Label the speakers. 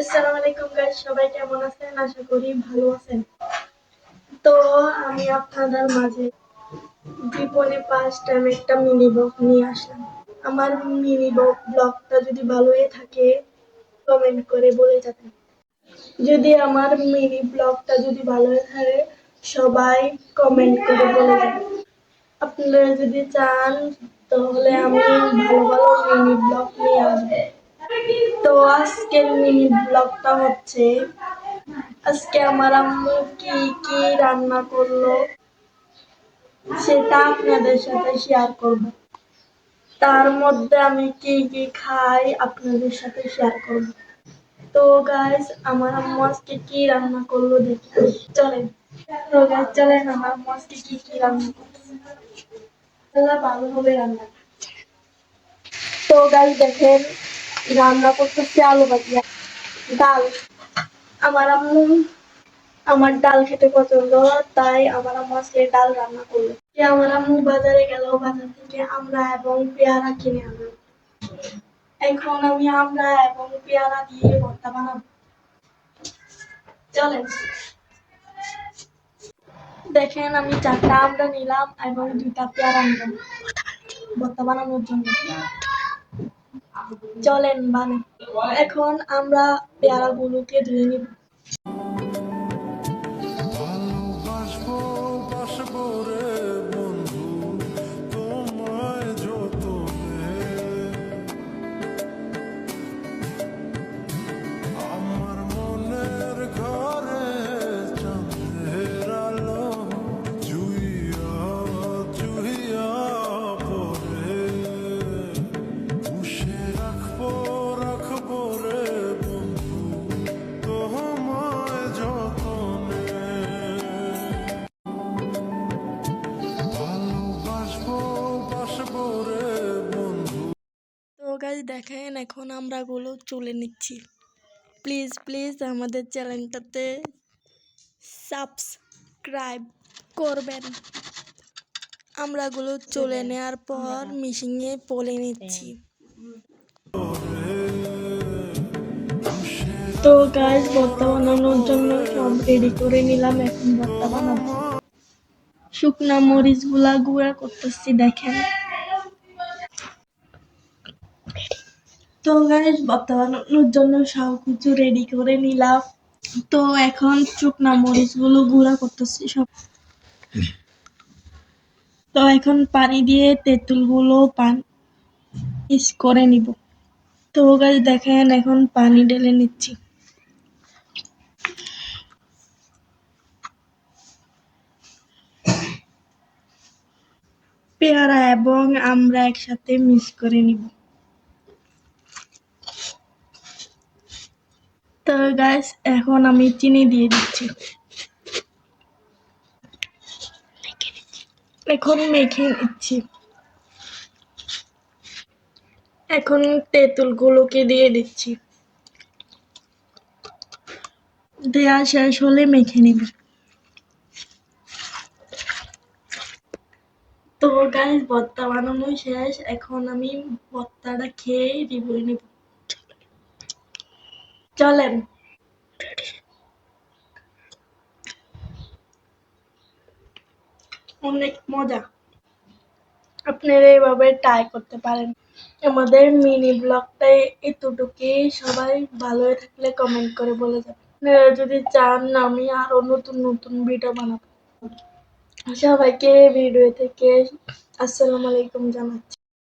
Speaker 1: আসসালামু আলাইকুম গাইস সবাই কেমন আছেন? আশা করি ভালো আছেন। তো আমি আপনাদের মাঝে জীবনে ফার্স্ট টাইম একটা মিনি ব্লগ নিয়ে আসলাম। আমার মিনি ব্লগটা যদি ভালো হয়ে থাকে কমেন্ট করে বলে যাবেন। যদি আমার মিনি ব্লগটা যদি ভালো হয়ে থাকে, সবাই কমেন্ট করে বলে যাবেন। আপনারা যদি চান, তাহলে আমি ভালো ভালো মিনি ব্লগ নিয়ে আসব। তো আজকের মিনি ব্লগটা হচ্ছে, আজকে আমার আম্মু কি কি রান্না করল সেটা আপনাদের সাথে শেয়ার করব। তার মধ্যে আমি কি কি খাই আপনাদের সাথে শেয়ার করব। তো গাইস আমার আম্মু আজকে কি রান্না করল দেখি। চলেন। তো গাইস চলেন, আমার আম্মু আজকে কি কি রান্না তাহলে ভালো হবে রান্না তো গাইস দেখেন রান্না করতেছে আলু ভাজিয়া ডাল। আমার আম্মু আমার ডাল খেতে পছন্দ, তাই আমার আম্মু আজকে ডাল রান্না করল। যে আমার আম্মু বাজারে গেল, বাজার থেকে আমরা এবং পেয়ারা কিনে আনলো এখন আমি আমরা এবং পেয়ারা দিয়ে ভর্তা বানাবো। চলেন। দেখেন আমি চারটা আমরা নিলাম এবং দুইটা পেয়ারা নিলাম। ভর্তা বানানোর জন্য। চলেন বানাই এখন আমরা পেয়ারাগুলোকে ধুয়ে নিব। দেখেন এখন আমরা গুলো চলে নিচ্ছি। প্লিজ প্লিজ আমাদের চ্যানেলটাতে সাবস্ক্রাইব করবেন। আমরা গুলো চলে নেওয়ার পর মিশিংয়ে পলে নিচ্ছি। তো গাছ ভর্তা বানানোর জন্য সব রেডি করে নিলাম এখন ভর্তা বানাবো শুকনা মরিচগুলা গুঁড়া করতেছি দেখেন। তো গাইস ভর্তা বানানোর জন্য সব কিছু রেডি করে নিলাম। তো এখন শুকনা মরিচগুলো গুঁড়া করতেছি সব। তো এখন পানি দিয়ে তেঁতুলগুলো পান মিক্স করে নিব। তো গাইস দেখেন এখন পানি ঢেলে নিচ্ছি। পেয়ারা এবং আমরা একসাথে মিক্স করে নিব। তো গাইস এখন আমি চিনি দিয়ে দিচ্ছি। এখন মেখে নিচ্ছি। এখন তেঁতুল গুলোকে দিয়ে দিচ্ছি। দেওয়া শেষ হলে মেখে নিব। তো গাইস ভর্তা বানানো শেষ। এখন আমি ভর্তাটা খেয়ে রিভিউ নিব। চলেন। অনেক মজা। আপনারা এইভাবে ট্রাই করতে পারেন। আমাদের মিনি ব্লগটাই এতটুকুই। সবাই ভালো থাকলে কমেন্ট করে বলে যাবেন। যদি চান আমি আরও নতুন নতুন ভিডিও বানাবো। সবাইকে ভিডিও থেকে আসসালামু আলাইকুম জানাচ্ছি।